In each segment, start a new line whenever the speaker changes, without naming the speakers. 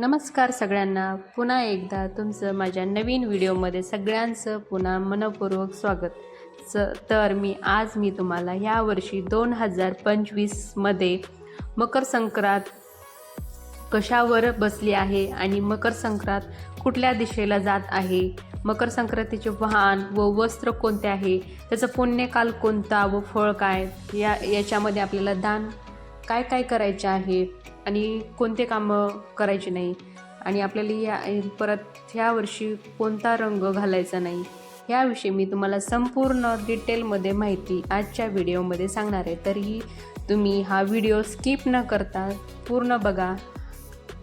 नमस्कार सगळ्यांना. पुन्हा एकदा तुमचं माझ्या नवीन व्हिडिओमध्ये सगळ्यांचं पुन्हा मनपूर्वक स्वागत. स तर मी आज मी तुम्हाला यावर्षी दोन हजार पंचवीसमध्ये मकर संक्रांत कशावर बसली आहे आणि मकर संक्रांत कुठल्या दिशेला जात आहे? मकर संक्रांतीचे वाहन व वस्त्र कोणते आहे? त्याचं पुण्यकाल कोणता व फळ काय? या याच्यामध्ये आपल्याला दान काय काय करायचे आहे आणि कोणते कामं करायचे नाही. आणि आपल्याला या परत ह्या वर्षी कोणता रंग घालायचा नाही. ह्याविषयी मी तुम्हाला संपूर्ण डिटेलमध्ये माहिती आजच्या व्हिडिओमध्ये सांगणार आहे. तरीही तुम्ही हा व्हिडिओ स्किप न करता पूर्ण बघा.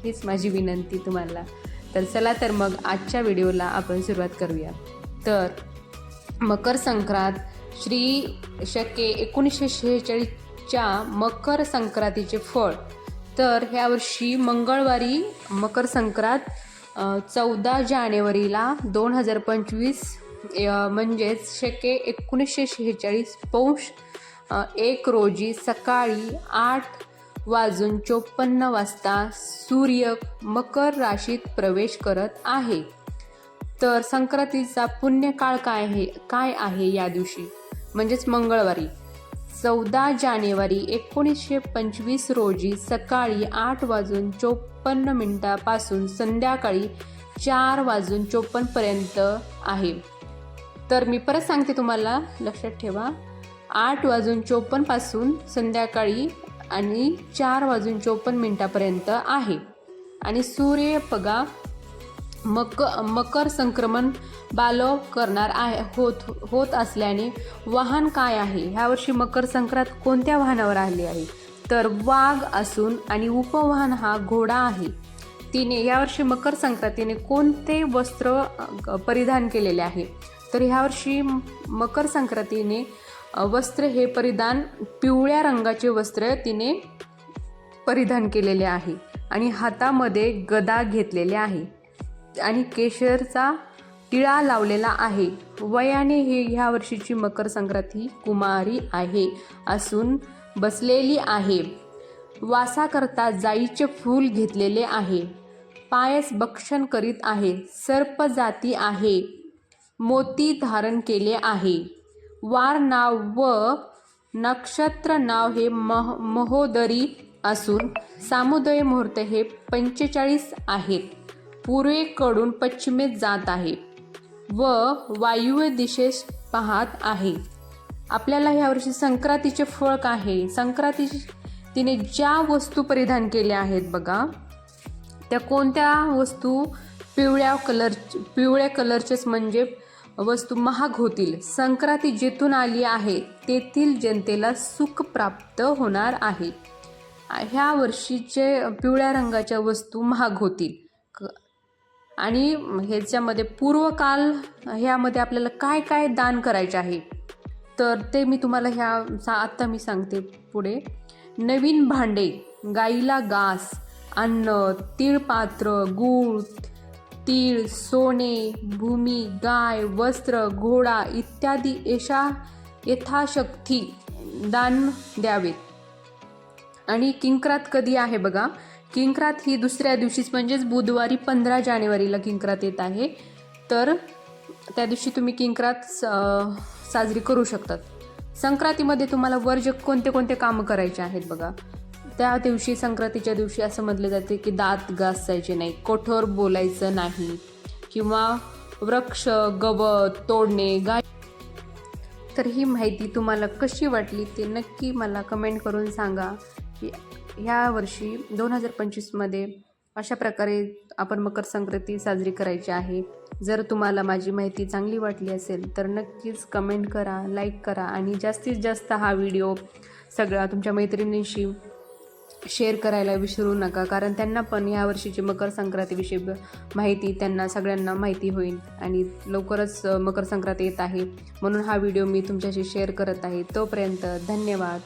हीच माझी विनंती तुम्हाला. तर चला तर मग आजच्या व्हिडिओला आपण सुरुवात करूया. तर मकर संक्रांत श्री शके एकोणीसशे शेहेचाळीस च्या मकर संक्रांतीचे फळ. तर ह्यावर्षी मंगळवारी मकर संक्रांत चौदा जानेवारीला दोन हजार पंचवीस म्हणजेच शके एकोणीसशे शेहेचाळीस पौष एक रोजी सकाळी आठ वाजून चोपन्न वाजता सूर्य मकर राशीत प्रवेश करत आहे. तर संक्रांतीचा पुण्यकाळ काय आहे काय आहे या दिवशी? म्हणजेच मंगळवारी. चौदा जानेवारी एकोणीसशे पंचवीस रोजी सकाळी आठ वाजून चोपन्न मिनिटापासून संध्याकाळी चार वाजून चोपन्नपर्यंत आहे. तर मी परत सांगते तुम्हाला लक्षात ठेवा. आठ वाजून चोपन्नपासून संध्याकाळी आणि चार वाजून चोपन्न मिनिटापर्यंत आहे. आणि सूर्य बघा मक मकर संक्रमण बालो करणार आहे होत होत असल्याने वाहन काय आहे? ह्यावर्षी मकर संक्रांत कोणत्या वाहनावर आली आहे? तर वाघ असून आणि उपवाहन हा घोडा आहे. तिने यावर्षी मकर संक्रांतीने कोणते वस्त्र परिधान केलेले आहे? तर ह्यावर्षी मकर संक्रांतीने वस्त्र हे परिधान पिवळ्या रंगाचे वस्त्र तिने परिधान केलेले आहे आणि हातामध्ये गदा घेतलेले आहे. आणि केशरचा टिळा लावलेला आहे. वयाने हे ह्या वर्षीची मकर संक्रांत ही कुमारी आहे असून बसलेली आहे. वासाकरता जाईचे फूल घेतलेले आहे. पायस भक्षण करीत आहे. सर्प जाती आहे. मोती धारण केले आहे. वार नाव व नक्षत्र नाव हे मह महोदरी असून सामुदय मुहूर्त हे पंचेचाळीस आहेत. पूर्वेकडून पश्चिमेत जात आहे व वायुव्य दिशेस पाहत आहे. आपल्याला ह्यावर्षी संक्रांतीचे फळ आहे संक्रांती तिने ज्या वस्तू परिधान केल्या आहेत बघा त्या कोणत्या वस्तू? पिवळ्या कलर पिवळ्या कलरचेच म्हणजे वस्तू महाग होतील. संक्रांती जिथून आली आहे तेथील जनतेला सुख प्राप्त होणार आहे. ह्या वर्षीचे पिवळ्या रंगाच्या वस्तू महाग होतील. क- आणि ह्याच्यामध्ये पूर्वकाल ह्यामध्ये आपल्याला काय काय दान करायचे आहे? तर ते मी तुम्हाला ह्या सा आत्ता मी सांगते पुढे. नवीन भांडे गाईला घास अन्न तिळपात्र गूळ तीळ सोने भूमी गाय वस्त्र घोडा इत्यादी यशा यथाशक्ती दान द्यावेत. आणि किंकरात कधी आहे बघा? किंक्रात ही दुसऱ्या दिवशीच म्हणजेच बुधवारी पंधरा जानेवारीला किंक्रात येत आहे. तर त्या दिवशी तुम्ही किंक्रात स- साजरी करू शकतात. संक्रांतीमध्ये तुम्हाला वर्ज कोणते कोणते कामं करायचे आहेत बघा. त्या दिवशी संक्रांतीच्या दिवशी असं म्हटलं जाते की दात घासायचे नाही कठोर बोलायचं नाही किंवा वृक्ष गवत तोडणे गाय. तर ही माहिती तुम्हाला कशी वाटली ते नक्की मला कमेंट करून सांगा. की ह्या वर्षी दोन हजार पंचवीसमध्ये अशा प्रकारे आपण मकर संक्रांती साजरी करायची आहे. जर तुम्हाला माझी माहिती चांगली वाटली असेल तर नक्कीच कमेंट करा लाईक करा आणि जास्तीत जास्त हा व्हिडिओ सगळा तुमच्या मैत्रिणींशी शेअर करायला विसरू नका कारण त्यांना पण या वर्षीची मकर संक्रांतीविषयी माहिती त्यांना सगळ्यांना माहिती होईल आणि लवकरच मकर संक्रांत येत आहे. म्हणून हा व्हिडिओ मी तुमच्याशी शेअर करत आहे. तोपर्यंत धन्यवाद.